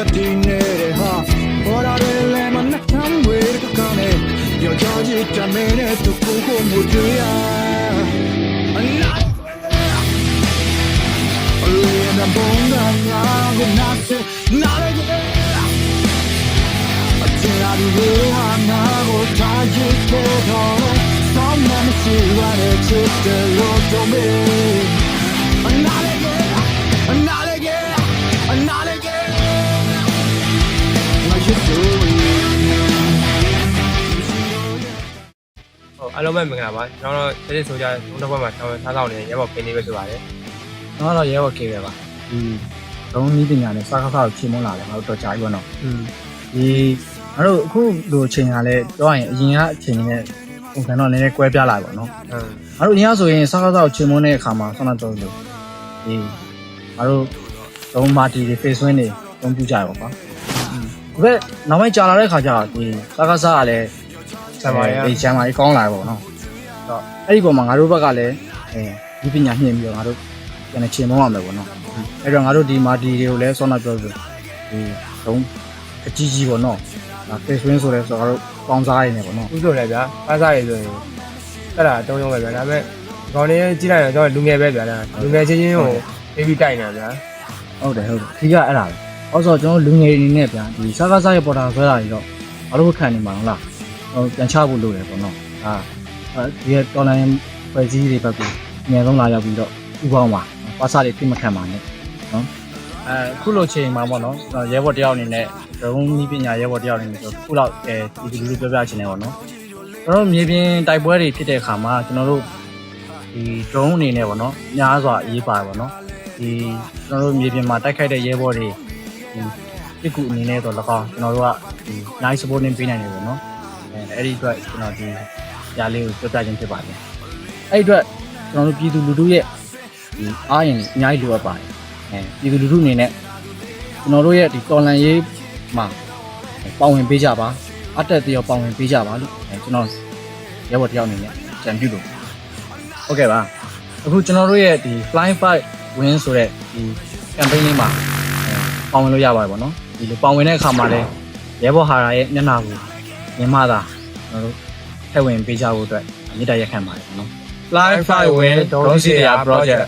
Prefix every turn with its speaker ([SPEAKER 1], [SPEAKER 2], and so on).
[SPEAKER 1] နေတဲ့ဟာဘော်ဒါတွေလည်းမနှက်ထမ်းဝေးတကောင်းနဲ့ယောက်ျားကြီးတမင်းနဲ့သူကိုကိုမူကြရအနာအလေးနဲ့ဘုံကငါကိုနားစနားရခဲ့အချင်လာဒီဟာနာကိုထားရခဲ့တော့ဆောင်းမရှိရတဲ့ချစ်တဲ့
[SPEAKER 2] အားလုံးပဲမင်္ဂလာပါကျွန်တော်တို့တတိဆိုကြသုံးတစ်ဘက်မှာဆောင်းစားဆောင်နေတဲ့ရဲဘော်ပင်းလေးပဲဖြစ်ပါတယ်
[SPEAKER 3] ကျွန်တော်တော့ရဲဘော်ကေပဲပါဒီဒုံးနည်းပညာနဲ့စားခါစားကိုချေမွန်းလာတယ်ငါတို့တော့ကြာပြီပေါ့နော်
[SPEAKER 2] อืม
[SPEAKER 3] ဒီငါတို့အခုလိုအချိန်ကလည်းပြောရရင်အရင်ကအချိန်နဲ့ပုံစံတော့နည်းနည်းကွဲပြားလာပါတော့နော်
[SPEAKER 2] အင်း
[SPEAKER 3] ငါတို့အရင်ကဆိုရင်စားခါစားကိုချေမွန်းတဲ့အခါမှာဆောင်းတော့ပြောလို့ဒီငါတို့ဒုံးမာတီတွေ face win တွေတုံးပြကြရောပါဒီဘက်နောက်ပိုင်းကြာလာတဲ့ခါကျတော့ဒီစားခါစားကလည်း
[SPEAKER 2] ဆံပါရ
[SPEAKER 3] ဒီချမ်းမာကြီးကောင်းလာတယ်ပေါ့နော်တော့အဲ့ဒီပုံမှာငါတို့ဘက်ကလည်းအဲဒီပညာညှင့်ပြီးတော့ငါတို့ပြန်ချေမွန်းရမယ်ပေါ့နော်အဲ့တော့ငါတို့ဒီမာတီတွေကိုလည်းဆောနာပြောဆိုဒီဒုံးအကြီးကြီးပေါ့နော်ဒါ face win ဆိုလဲဆိုတော့ပေါင်းစားရနေပေါ့နော်
[SPEAKER 2] ဥဆိုလည်းဗျာအားစားရည်ဆိုရင်အဲ့ဒါအတုံးလုံးပဲဗျာဒါပေမဲ့ဒီကောင်လေးကြည့်လိုက်ရင်ကျွန်တော်လူငယ်ပဲဗျာဒါလူငယ်ချင်းချင်းကိုပေးပြီးတိုက်နေတာဗျာ
[SPEAKER 3] ဟုတ်တယ်ဟုတ်တယ်ဒီကအဲ့ဒါပဲအော်ဆိုကျွန်တော်လူငယ်တွေအနေနဲ့ဗျာဒီစားကားစားရဲ့ပေါ်တာဆွဲတာတွေတော့ဘာလို့ခံနေမှာလဲလား ဟိုပြန်ချဖို့လိုတယ်ပေါ့နော်အာအဲဒီတော်လိုင်းဖွဲ့စည်းတွေဘက်ကိုအများဆုံးလာရောက်ပြီးတော့ဥပေါင်းပါပါစားတွေပြစ်မခံပါနဲ့နော်အဲခုလိုချိန်မှာပေါ့နော်ရဲဘော်တယောက်အနေနဲ့ဒရုန်းနည်းပညာရဲဘော်တယောက်အနေနဲ့ဆိုခုလောက်အဲဒီလူလူပြောပြချင်တယ်ပေါ့နော်ကျွန်တော်တို့မြေပြင်တိုက်ပွဲတွေဖြစ်တဲ့အခါမှာကျွန်တော်တို့ဒီ drone အနေနဲ့ပေါ့နော်များစွာအရေးပါတယ်ပေါ့နော်ဒီကျွန်တော်တို့မြေပြင်မှာတိုက်ခိုက်တဲ့ရဲဘော်တွေဒီတစ်ခုအနေနဲ့တော့၎င်းကျွန်တော်တို့ကဒီ nice supporting ပေးနိုင်တယ်ပေါ့နော် အဲအဲ့ဒီအတွက်ကျွန်တော်ဒီຢာလေးကိုပြောပြခြင်းဖြစ်ပါတယ်အဲ့ဒီအတွက်ကျွန်တော်တို့ပြည်သူလူထုရဲ့ဒီအားရင်အများကြီးလိုအပ်ပါတယ်အဲပြည်သူလူထုအနေနဲ့ကျွန်တော်တို့ရဲ့ဒီတော်လန်ရေးမှာပါဝင်ပေးကြပါအတက်တရောပါဝင်ပေးကြပါလို့အဲကျွန်တော်ရဲဘော်တယောက်အနေနဲ့ကြံပြုလို့ဟုတ်ကဲ့ပါအခုကျွန်တော်တို့ရဲ့ဒီ flying fight win ဆိုတဲ့ဒီ campaign လေးမှာအဲပါဝင်လို့ရပါတယ်ပေါ့နော်ဒီလိုပါဝင်တဲ့အခါမှာလည်းရဲဘော်ဟာရာရဲ့မျက်နှာကိုမြင်မှသာ ကျွန်တော်တို့ထည့်ဝင်ပေးကြဖို့အတွက်မေတ္တာရက်ခံပါတယ်ပေါ့နော် flying fight win ဒုံးစီတရာ project